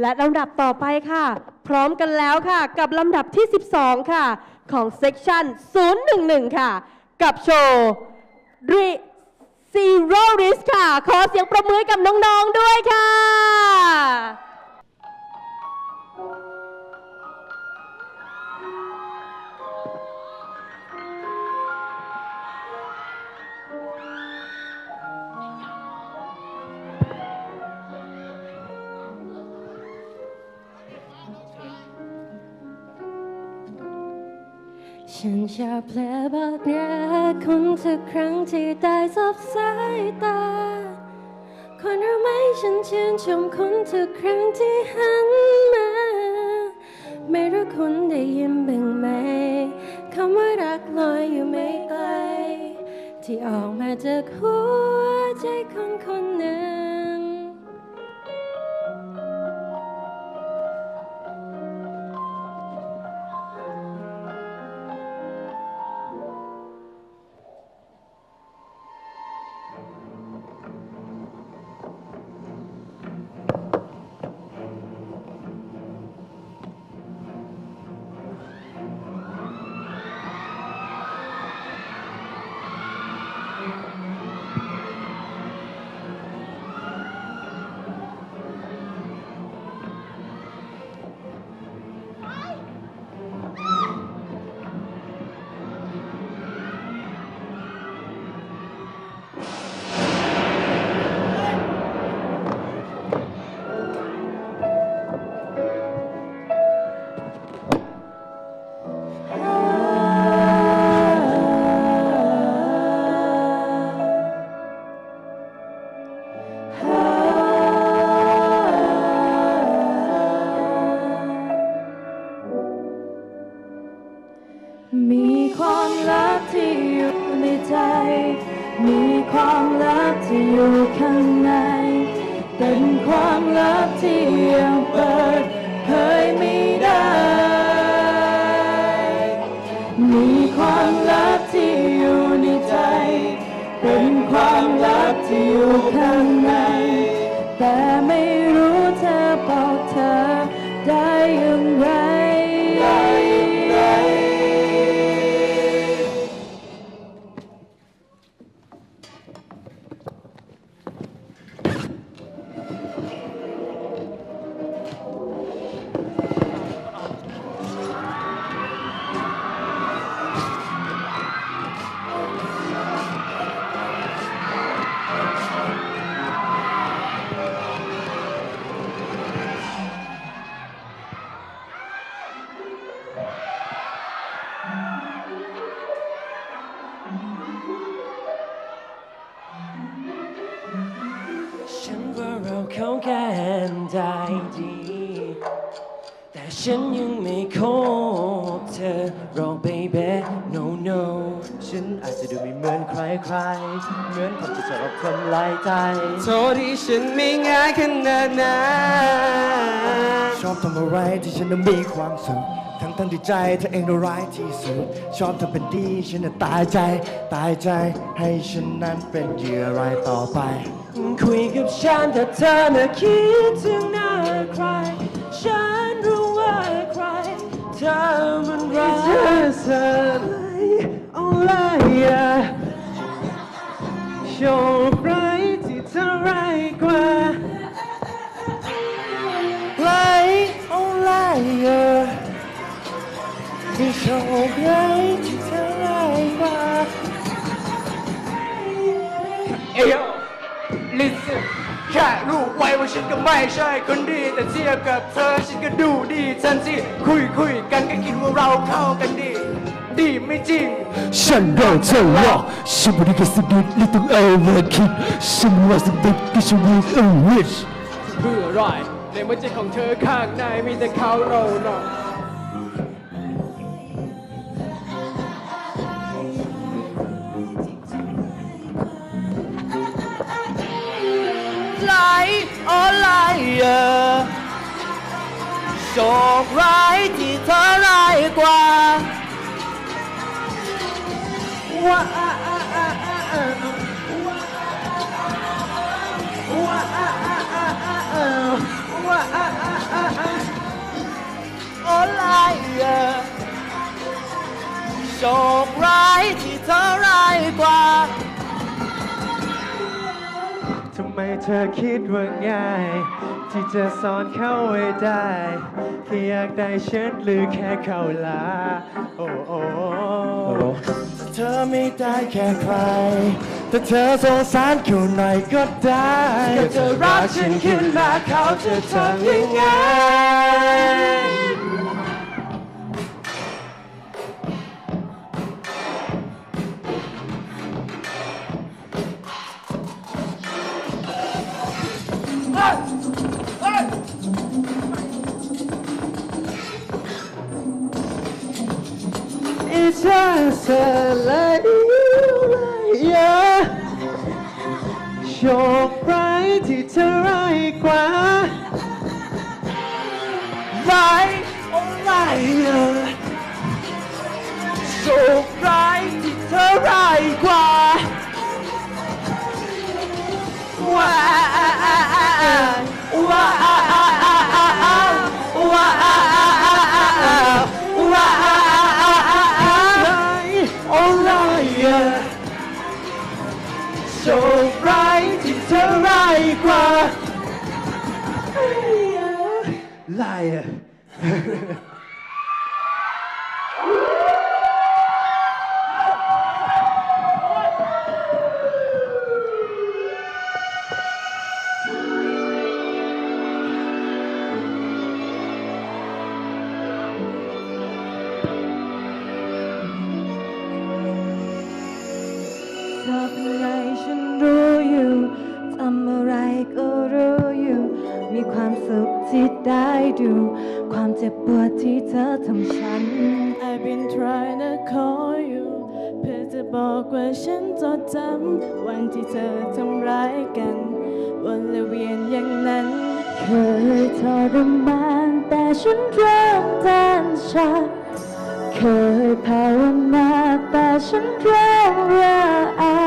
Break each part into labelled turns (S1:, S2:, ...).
S1: และลำดับต่อไปค่ะ พร้อมกันแล้วค่ะ กับลำดับที่ 12 ค่ะ ของเซกชัน011 ค่ะ กับโชว์ Re- Zero Risk ค่ะ ขอเสียงประมือกับน้อง ๆ ด้วยค่ะ
S2: ฉันชอบเพลอบอกรักคุณทุกครั้งที่ได้สบสายตา คนรู้ไหมฉันชื่นชมคุณทุกครั้งที่หันมา ไม่รู้คุณได้ยินบ้างไหมคำว่ารักลอยอยู่ไม่ไกลที่ออกมาจากหัวใจคนคนหนึ่ง เป็นความลับที่ยังเปิดเผยไม่ได้ มีความลับที่อยู่ในใจ เป็นความลับที่อยู่ ได้
S3: ดี แต่ฉันยังไม่คบเธอรอง baby no no
S4: ฉันอาจจะดูไม่เหมือนใครใครๆเหมือนคนที่ชอบทำลายใจ
S3: โทษที่ฉันไม่ง่ายขนาดนั้น
S4: ชอบทำอะไรที่ฉันนั้นมีความสุขทั้งทั้งที่ใจเธอเองน่าร้ายที่สุด ชอบทำเป็นดีฉันน่ะตายใจ ตายใจให้ฉันนั้นเป็นเหยื่อรายต่อไป
S3: คุยกับฉันแต่เธอน่ะคิดถึงหน้าใคร ฉันรู้ว่าใคร เธอมันรักเธออะไรอะไรอะโชคร้ายที่เธอร้ายกว่า
S4: ไรโอ้ไรเออที่โชคร้ายที่เธอร้ายกว่า
S3: เอ้ย ว้ว่าฉันก็ไม่ใช่คนดี แต่เทียบกับเธอฉันก็ดูดีทันทีคุยคุยกันก็คิดว่าเราเข้ากันดี ดีไม่จริง
S5: ฉันโดนเธอหลอกฉันไม่ได้แค่สะดุดและต้องเอาเวอร์คิดฉันว่าสะดุดก็ฉันว่าเออวิช
S3: เพื่ออะไรในหัวใจของเธอข้างในมีแต่เขาเราเนาะ 我来呀，受的伤比他来得快。我我我我我我我我我我来呀，受的伤比他来得快。 เธอร้ายกว่าทำไมเธอคิดว่าง่าย ที่จะสอนเข้าไว้ได้แค่อยากได้ฉันหรือแค่เข้าลาโอ้โอ้
S4: เธอไม่ได้แค่ใคร แต่เธอสงสารเขาหน่อยก็ได้
S3: ก็เธอรักฉันขึ้นมาเขาจะทำยังไง It's just a light, yeah โชคร้ายที่เธอร้ายกว่าร้ายโอ้ร้ายโชค Liar
S2: ทำไงฉันรู้อยู่ทำอะไรก็รู้อยู่ มีความสุขที่ได้ดู ความเจ็บปวดที่เธอทำฉัน I've been trying to call you เพื่อจะบอกว่าฉันจดจำวันที่เธอทำร้ายกันวนเวียนอย่างนั้น เคยทรมานแต่ฉันเริ่มต้านชาเคยภาวนาแต่ฉันเริ่มระอา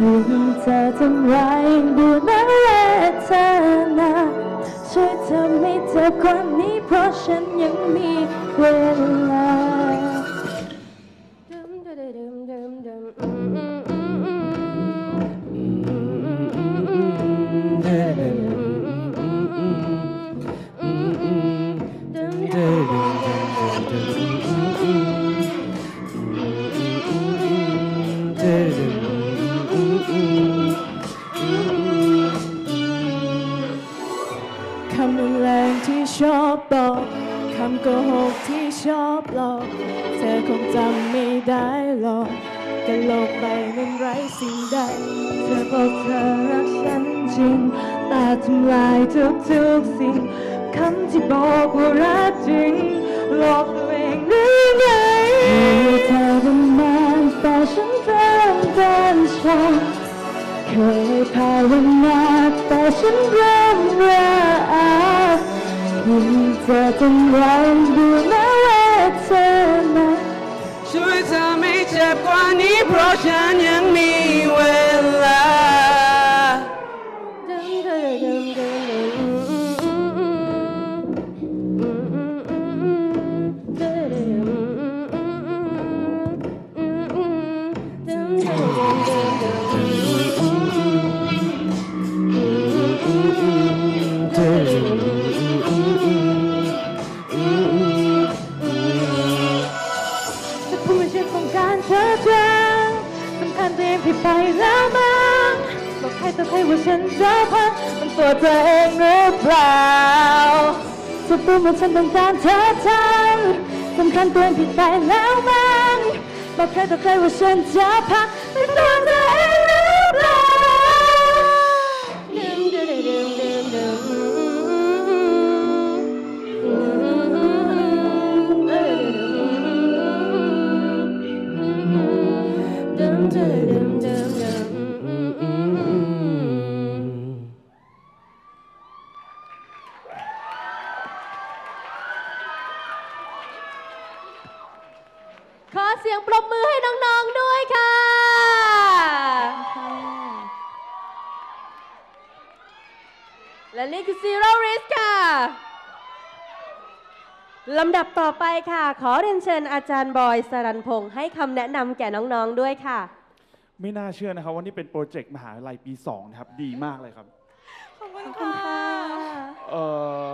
S2: ยิ่งเธอทำร้ายยิ่งดูน่าเว ทนาช่วยเธอไม่เจ็บกว่านี้เพราะฉันยังมีเวลา กที่ชอบหลอก เธอคงจำไม่ได้หรอกแต่โลกใบนั้นไร้สิ่งใด เธอบอกเธอรักฉันจริง แต่ทำลายทุกทุกสิ่งคำที่บอกว่ารักจริงหลอกตัวเองได้ไงเธอประมาณแต่ฉันเริ่มเดินช้าเคยภาวนาแต่ฉันเริ่มระอายิ่งเธอทำ ตัวเองหรือเปล่าจะพูดว่าฉันต้องการเธอจังสำคัญตัวเองผิดไปแล้วมั้งบอกใครต่อใครว่าฉันจะพักมันตัวเธอเองหรือเปล่าดื่มดื่มดื่มดื่มดื่ม
S1: ขอเสียงปรบมือให้น้องๆด้วยค่ะ และนี่คือ Zero Risk ค่ะลำดับต่อไปค่ะ ขอเรียนเชิญอาจารย์บอยสรันพงศ์ให้คำแนะนำแก่น้องๆด้วยค่ะ
S6: ไม่น่าเชื่อนะครับว่านี่เป็นโปรเจกต์มหาลัยปี2นะครับดีมากเลยครับ
S2: ขอบคุณค่ะ
S6: เออ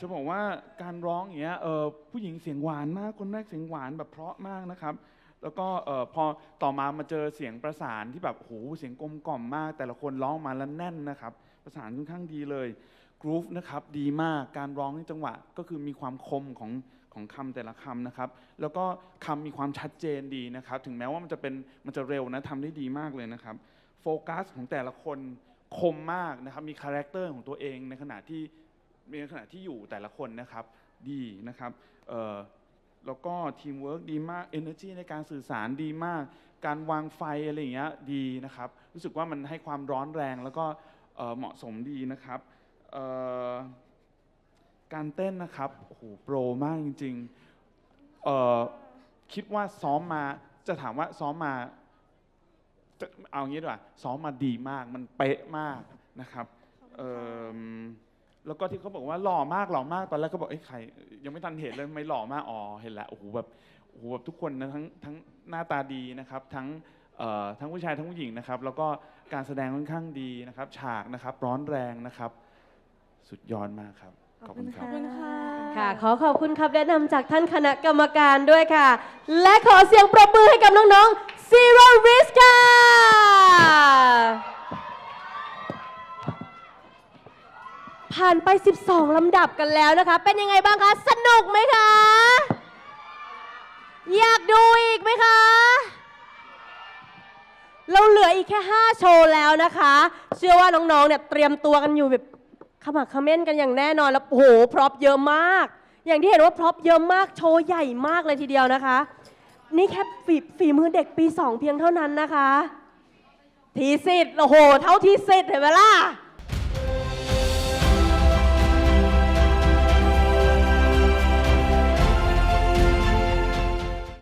S6: จะบอกว่าการร้องอย่างเงี้ยเออผู้หญิงเสียงหวานมากคนแรกเสียงหวานแบบเพราะมากนะครับ แล้วก็เออพอต่อมามาเจอเสียงประสานที่แบบโอ้โหเสียงกลมกล่อมมาก แต่ละคนร้องมาแล้วแน่นนะครับ ประสานค่อนข้างดีเลยก รูฟนะครับดีมากการร้องในจังหวะก็คือมีความคมของของคำแต่ละคำนะครับ แล้วก็คำมีความชัดเจนดีนะครับ ถึงแม้ว่ามันจะเป็นมันจะเร็วนะทำได้ดีมากเลยนะครับโฟกัสของแต่ละคนคมมากนะครับ มีคาแรคเตอร์ของตัวเองในขณะที่ในขณะที่อยู่แต่ละคนนะครับดีนะครับแล้วก็ทีมเวิร์กดีมาก Energy ในการสื่อสารดีมาก การวางไฟอะไรอย่างเงี้ยดีนะครับ รู้สึกว่ามันให้ความร้อนแรงแล้วก็เเหมาะสมดีนะครับ การเต้นนะครับโอ้โหโปรมากจริงๆเออคิดว่าซ้อมมาจะถามว่าซ้อมมาเอางี้ดีกว่าซ้อมมาดีมากมันเป๊ะมากนะครับเอิ่มแล้วก็ที่เขาบอกว่าหล่อมากหล่อมากตอนแรกก็บอกไอ้ใครยังไม่ทันเห็นเลยไม่หล่อมากอ๋อเห็นแล้วโอ้โหแบบโอ้โหแบบทุกคนนะทั้งทั้งหน้าตาดีนะครับทั้งเอ่อทั้งผู้ชายทั้งผู้หญิงนะครับ แล้วก็การแสดงค่อนข้างดีนะครับ ฉากนะครับร้อนแรงนะครับ สุดยอดมากครับ ขอบคุณครับ
S2: ขอบคุณค่ะ
S1: ค่ะ ขอขอบคุณครับแนะนำจากท่านคณะกรรมการด้วยค่ะ และขอเสียงปรบมือให้กับน้องๆ Zero Risk ค่ะผ่านไป 12 ลำดับกันแล้วนะคะ เป็นยังไงบ้างคะ สนุกไหมคะ อยากดูอีกไหมคะ เราเหลืออีกแค่ 5 โชว์แล้วนะคะ เชื่อว่าน้องๆ เนี่ยเตรียมตัวกันอยู่แบบ ขมักขม้นกันอย่างแน่นอนแล้วโอ้โหพร็อพเยอะมาก อย่างที่เห็นว่าพร็อพเยอะมากโชว์ใหญ่มากเลยทีเดียวนะคะ นี่แค่ฝีฝีมือเด็กปี 2 เพียงเท่านั้นนะคะ ทีสิทธ์โอ้โห เท่าทีสิทธ์เห็นไหมล่ะ